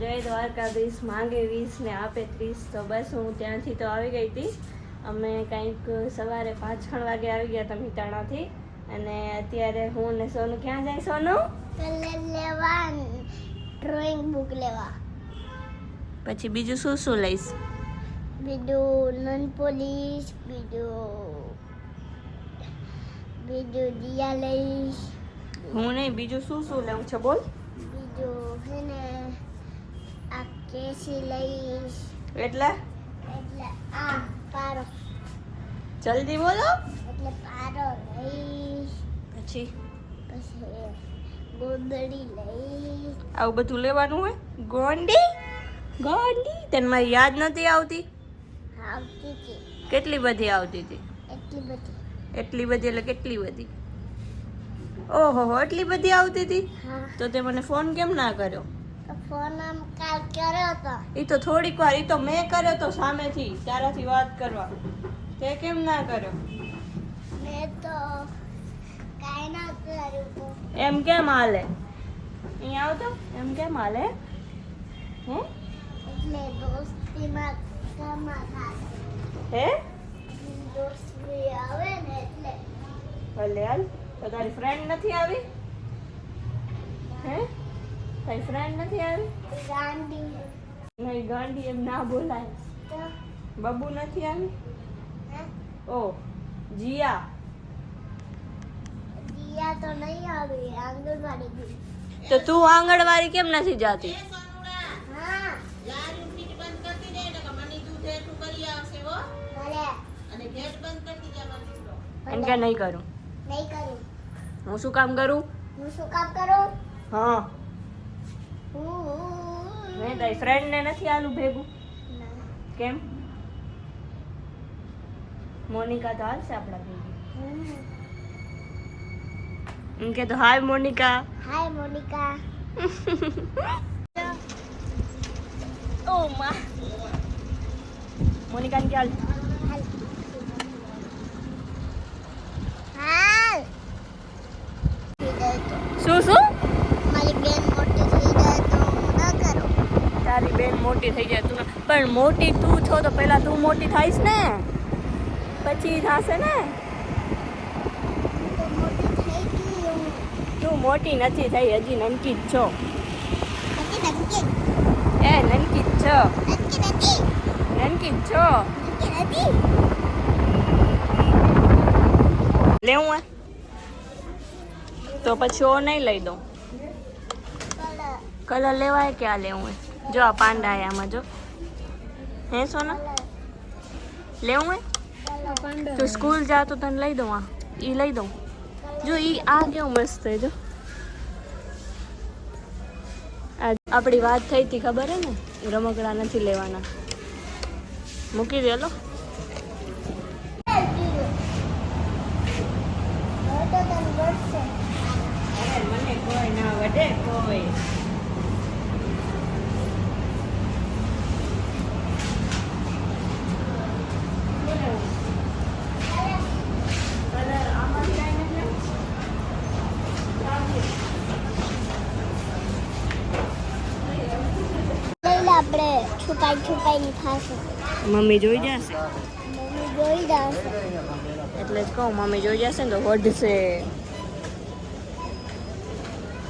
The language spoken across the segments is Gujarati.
જય દ્વારકાધીશ માંગે વીસ ને આપે ત્રીસ. તો બસ હું ત્યાંથી તો આવી ગઈ હતી. અમે કંઈક સવારે પાંચ ખણ વાગે આવી ગયા હતા મિતાણાથી. અને અત્યારે હું ને સોનું ક્યાં જાય સોનું? લેવા ડ્રોઈંગ બુક લેવા. પછી બીજું શું શું લઈશ? બીજું નન પોલીસ બીજું બીજું દિયા લઈશ. હું નહીં બીજું શું શું લેવું છે બોલ. બીજું છે ને કેસી લઈશ? એટલે? એટલે આ પારો. જલ્દી બોલો. એટલે પારો લઈશ. પછી? પછી ગોદડી લઈશ. આવું બધું લેવાનું હોય? ગોંડી? ગોંડી? તને મારી યાદ નથી આવતી? આવતી હતી. કેટલી બધી આવતી હતી? એટલી બધી. એટલી બધી એટલે કેટલી બધી? ઓહો એટલી બધી આવતી હતી? તો તે મને ફોન કેમ ના કર્યો? ફોન આમ કાલ કર્યો તો એ તો થોડીક વાર એ તો મેં કર્યો તો સામેથી તારાથી વાત કરવા. તે કેમ ના કર્યો? મેં તો કાંઈ ના કર્યું એમ કેમ હાલે? અહીંયા આવતો? એમ કેમ હાલે? હે? એટલે દોસ્તીમાં કામમાં થાય હે? દોસ્તી આવે ને એટલે. ભલે હાલ તો તારી ફ્રેન્ડ નથી આવી? હે? તારી ફ્રેન્ડ નથી આવી? ગાંડી. નહીં ગાંડી એમ ના બોલાય. બબુ નથી આવી? ઓ જીયા. જીયા તો નહીં આવી આંગણવાડી ગઈ. તો તું આંગણવાડી કેમ નથી જાતી? હા. એમ કે નહીં કરું. નહીં કરું. હું શું કામ કરું? હું શું કામ કરું? હું. મેં તારી ફ્રેન્ડ ને નથી આલું ભેગું? કેમ? મોનિકા તો હાલશે આપણા ભેગી. એમ કે તો હાય મોનિકા. હાય મોનિકા. ઓ માં. મોનિકા ને હાલ થઈ જાય તો શું શું મારી બેન મોટી થઈ જાય તો હું ના કરું તારી બેન મોટી થઈ જાય તું. પણ મોટી તું છો તો પહેલાં તું મોટી થાઈશ ને? પછી થશે ને? તો મોટી નથી થઈ હજી નનકી જ છો. એ નનકી જ છો. નનકી જ છો. લેવું તો પછી ઓ નહીં લઈ દઉં. કલર. લેવાય કે આ લેવું જો આ પાંડા આમાં જો. હે સોના? લેવું હે તું સ્કૂલ જા તો તને લઈ દઉં આ. એ લઈ દઉં. જો એ આ કેવું મસ્ત છે જો. આપણી વાત થઈ હતી ખબર હે ને? રમકડા નથી લેવાના. મૂકી દે લો હવે તો તને વધશે મને કોઈ ના વડે કોઈ લઈ લે આપણે છુપાઈ છુપાઈને ખાશું મમ્મી જોઈ જશે? મમ્મી જોઈ જશે. એટલે જ કહું મમ્મી જોઈ જશે ને તો વઢશે.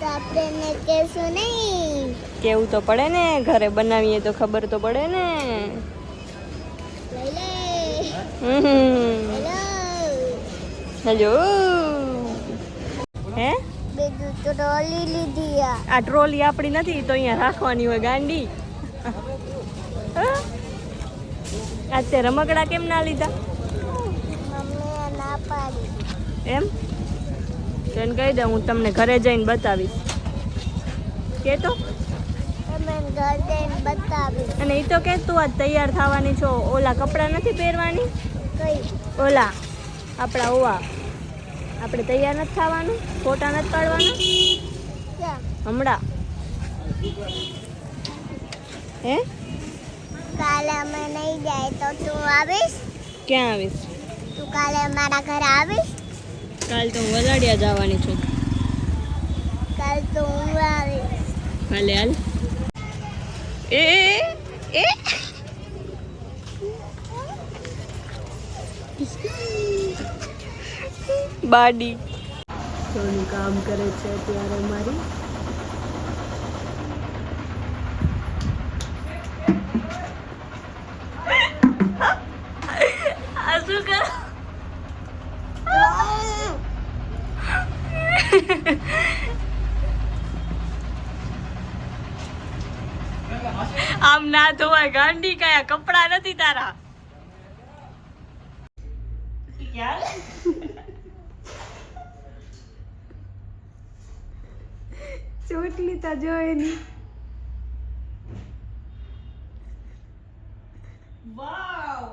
તો આપણે કહેશું નહીં. કેવું તો પડે ને? ઘરે બનાવીએ તો ખબર તો પડે ને? હેલો. હે? ડોલી લીધી આ ટ્રોલી આપણી નથી તો અહીંયા રાખવાની હોય ગાંડી? આજ તે રમકડા કેમ ના લીધા? એમ? તો એને કહી દે હું તમને ઘરે જઈને બતાવીશ. કે તો અને એ તો કે, તું આજ તૈયાર થવાની છો. ઓલા કપડાં નથી પહેરવાની? ઓલા, આપણા ઓવા. આપણે તૈયાર નથી થવાનું, ફોટા નથી પાડવાના? હમણાં. હે? કાલે અમે નહીં જાય તો તું આવીશ? ક્યાં આવીશ? તું કાલે મારા ઘરે આવીશ? કાલ તો હું વલાડિયા જવાની છું. કાલ તો હું આવીશ. કાલે હાલ. એ એ બાડી. સોનું કામ કરે છે અત્યારે મારી આ શું કરો આમ ના ગાંડી કયા કપડા નથી તારા. ચોટલી તા જો એની વાવ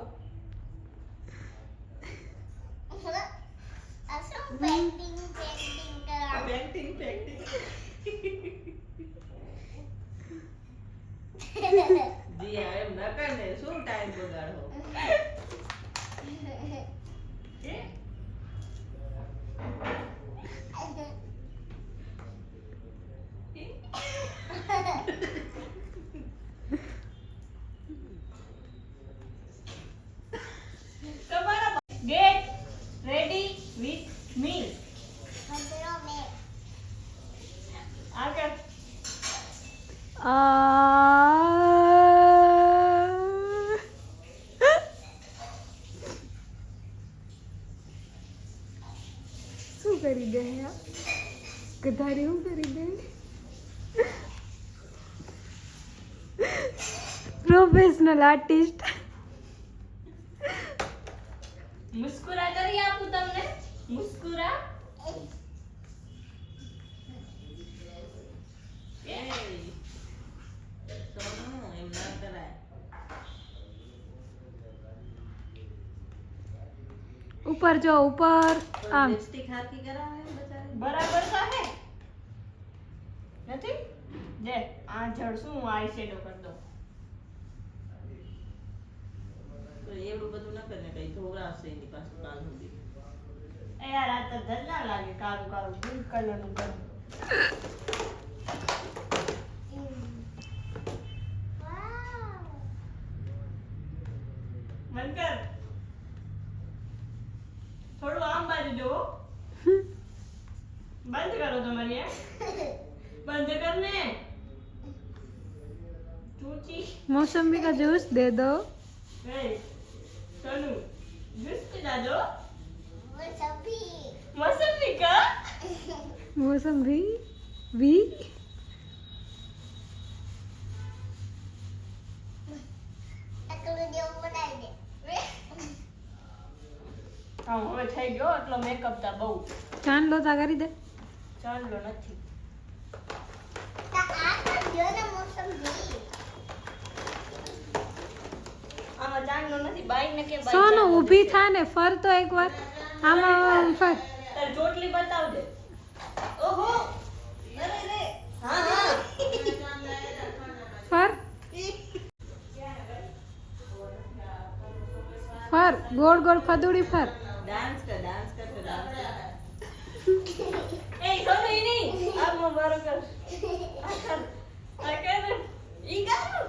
આ શું પેન્ટિંગ પેન્ટિંગ કરાવ પેન્ટિંગ પેન્ટિંગ જી આ એમ ન કર ને શું ટાઈમ બગાડો તમારા ગેટ રેડી વિથ મી મંદિરો મેં આગળ શું કરી ગયા ગધારી શું કરી ગઈ પ્રોફેશનલ આર્ટિસ્ટ મુસ્કુરા કરી આપું તમને મુસ્કુરા એ સોનું એમ ના કરાય ઉપર જો ઉપર આમ લિપસ્ટિક હાથી કરાવે એમ બચારી બરાબર તો હે નથી જે આ જડશું હું આઈ શેડો કરી દઉં તો એવડું બધું ન કરે કઈ ધોવરાશે એની પાસે કાલ સુધી એ યાર આ તો ધજ ના લાગે કાળું કાળું બ્લુ કલરનું કરું વાવ બંધ કર થોડું આમ બાજુ જોવો બંધ કરો તમારી એ બંધ કર ને ચૂચી मौसमी का जूस दे दो એ સોનુ જૂસ પીલા દો वो सभी મોસંબી કા मौसमी भी હા હવે થઈ ગયો એટલો મેકઅપ તા બહુ. ચાંદલો તા કરી દે. ચાંદલો નથી. ઊભી થા ને ફર તો એક વાર આમાં ફર. ફર. ફર. ગોળ ગોળ ફદુડી ફર. ડાન્સ કર ડાન્સ કર તો ડાન્સ કર એ સોનુ નહીં આ મારો કર આ કર આ કર ઈ કર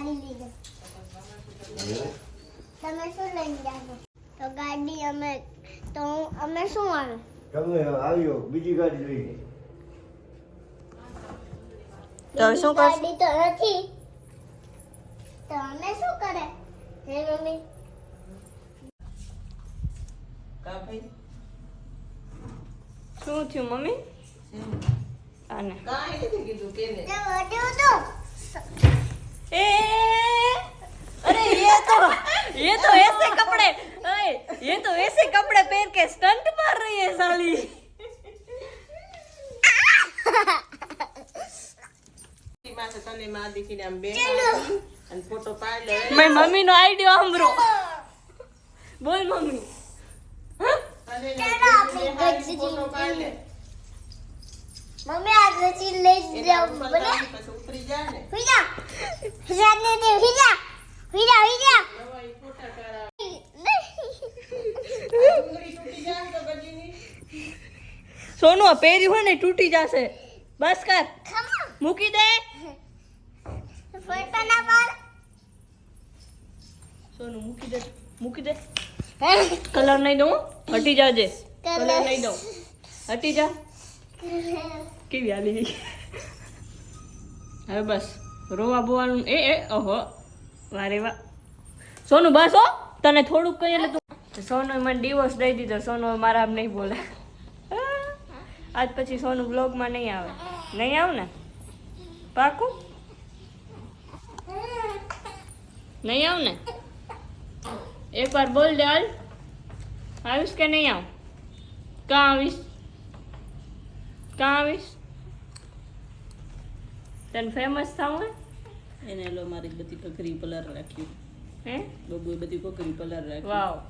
ગાડી લીધો તમે શું લઈને જાશો તો ગાડી અમે તો અમે શું આવે? તમે આવ્યો બીજી ગાડી જોઈએ તો શું કરશું? ગાડી તો નથી. તો અમે શું કરે? હે મમ્મી? કા ભાઈ? શું થયું મમ્મી? આને. કાંઈ નથી કીધું કેને? ए अरे ये तो ये तो ऐसे कपड़े अरे ये तो ऐसे कपड़े पहन के स्टंट मार रही है साली માં છે તને માં દીકરીને આમ બેહાડી અને ફોટો પાડી લે मैं मम्मी નો आइडियो સાંભળો બોલ મમ્મી તને આપણી બેહાડી ફોટો પાડી લે મમ્મી આ ગચી લઈ એને જાવ ઉપર બને લાવી પછી ઉતરી જાય ને દે સોનું આ હોય ને તૂટી જશે. બસ કર. મૂકી દે. સોનું મૂકી દે. મૂકી દે. કલર નહીં દઉં હટી જાજે. કલર નહીં દઉં. હટી જા. કેવી આવી હવે બસ. રોવા બોવાનું. એ એ, ઓહો. વારે, વાહ. સોનું, બસ હો. તને થોડુંક કહી એટલે તું સોનું મને ડિવોર્સ દઈ દીધો. સોનું મારા નહીં બોલે. આજ પછી સોનું બ્લોગમાં નહીં આવે. નહીં આવ ને? પાકું? નહીં આવ ને? એકવાર બોલ દે હાલ. આવીશ કે નહીં આવ? કાં આવીશ? કાં આવીશ? તને ફેમસ થવું એને લો મારી બધી કકરી પલર રાખ્યું હે? બબુ બધી કકરી પલર રાખી. વાવ.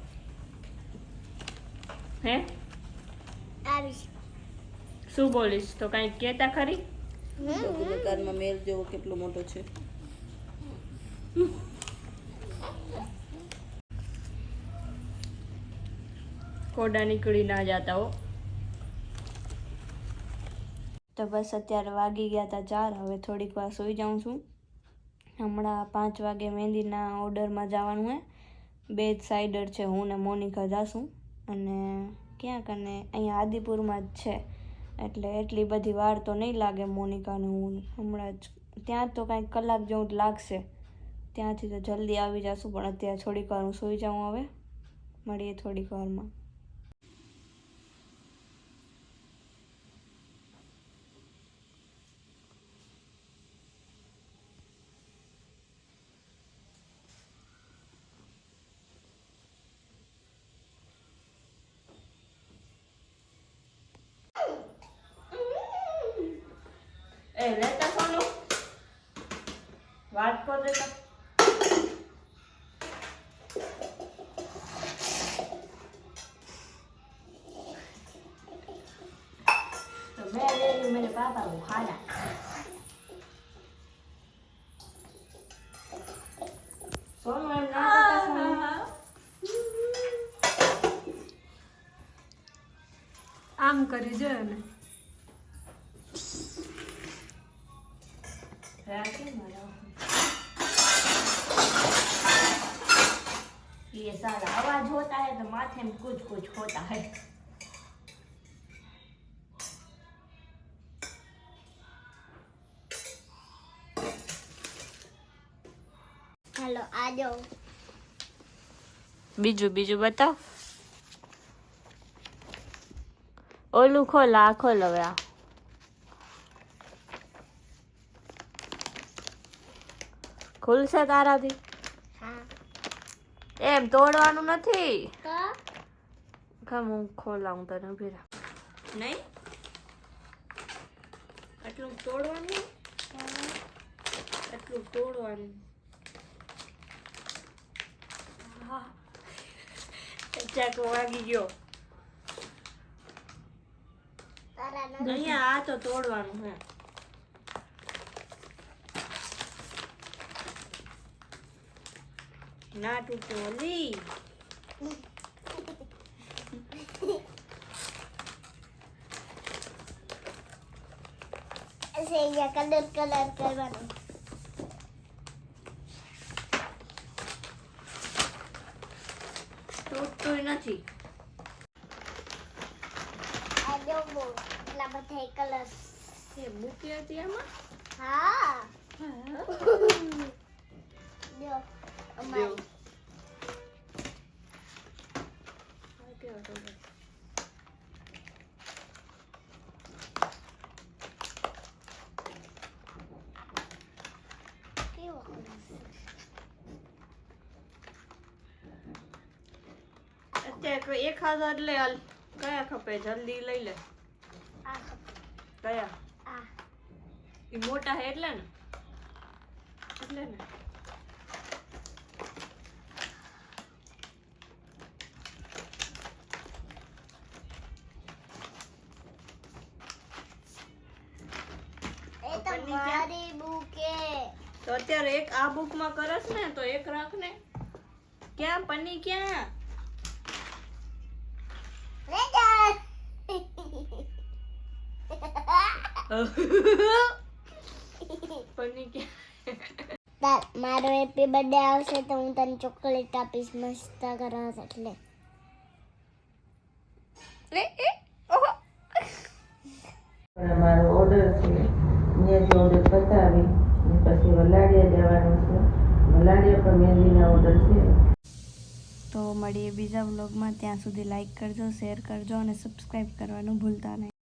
હે? આવીશ. શું બોલીશ? તો કાંઈ કહેતા ખરી? બબુના કાનમાં મેલ જેવો કેટલો મોટો છે. કોડા નીકળી ના જાતા હો. તો બસ અત્યારે વાગી ગયા હતા ચાર હવે થોડીક વાર સૂઈ જાઉં છું. હમણાં પાંચ વાગે મહેંદીના ઓર્ડરમાં જવાનું હે. બે જ સાઈડર છે, હું ને મોનિકા જાશું. અને ક્યાંક અને અહીંયા આદિપુરમાં જ છે. એટલે એટલી બધી વાર તો નહીં લાગે મોનિકાને. હું હમણાં જ, ત્યાં તો કાંઈક કલાક જેવું જ લાગશે. ત્યાંથી તો જલ્દી આવી જશું, પણ અત્યારે થોડીક વાર હું સૂઈ જાઉં હવે. મળીએ થોડીક વારમાં. એ લેતા સોનું વાટકો દેતા મેરે પાપા ઉખાડા સોનું એમ ના આમ કરી જોઈએ ને ये सारा आवाज होता है तो माथे में कुछ कुछ होता है હાલો આજો બીજું બીજું બતાવ ઓલું ખોલ આ ખોલ હવે આ ખુલશે તારાથી? હા. એમ તોડવાનું નથી? ખમ હું ખોલાવું તને ઊભી રાખ નહીં? આટલું તોડવાનું? આટલું તોડવાનું. ચાકો ચાકુ વાગી ગયો. અહીંયા આ તો તોડવાનું હે. ના અહીંયા કલર કલર કરવાનો તૂટતું નથી આજો બો એટલા બધા કલર એ મૂકી હતી એમાં હા જો અત્યારે એક હાજર લે કયા ખપે? જલ્દી લઈ લે. કયા? એ મોટા હે એટલે ને? એટલે ને? અત્યારે એક આ બુકમાં કરસ ને તો એક રાખ ને. ક્યાં? પન્ની ક્યાં? લે જા પન્ની ક્યાં મારો હેપી બર્થડે આવશે તો હું તને ચોકલેટ આપીશ મસ્ત કરવા એટલે. એ એ ઓહો. પણ અમારો ઓર્ડર છે. ઓર્ડર અને પછી વલાડિયા જવાનું છે. વલાડિયા પણ મહેંદીના ઓર્ડર છે. તો મળીએ બીજા વ્લોગમાં. ત્યાં સુધી લાઇક કરજો, શેર કરજો અને સબસ્ક્રાઈબ કરવાનું ભૂલતા નહીં.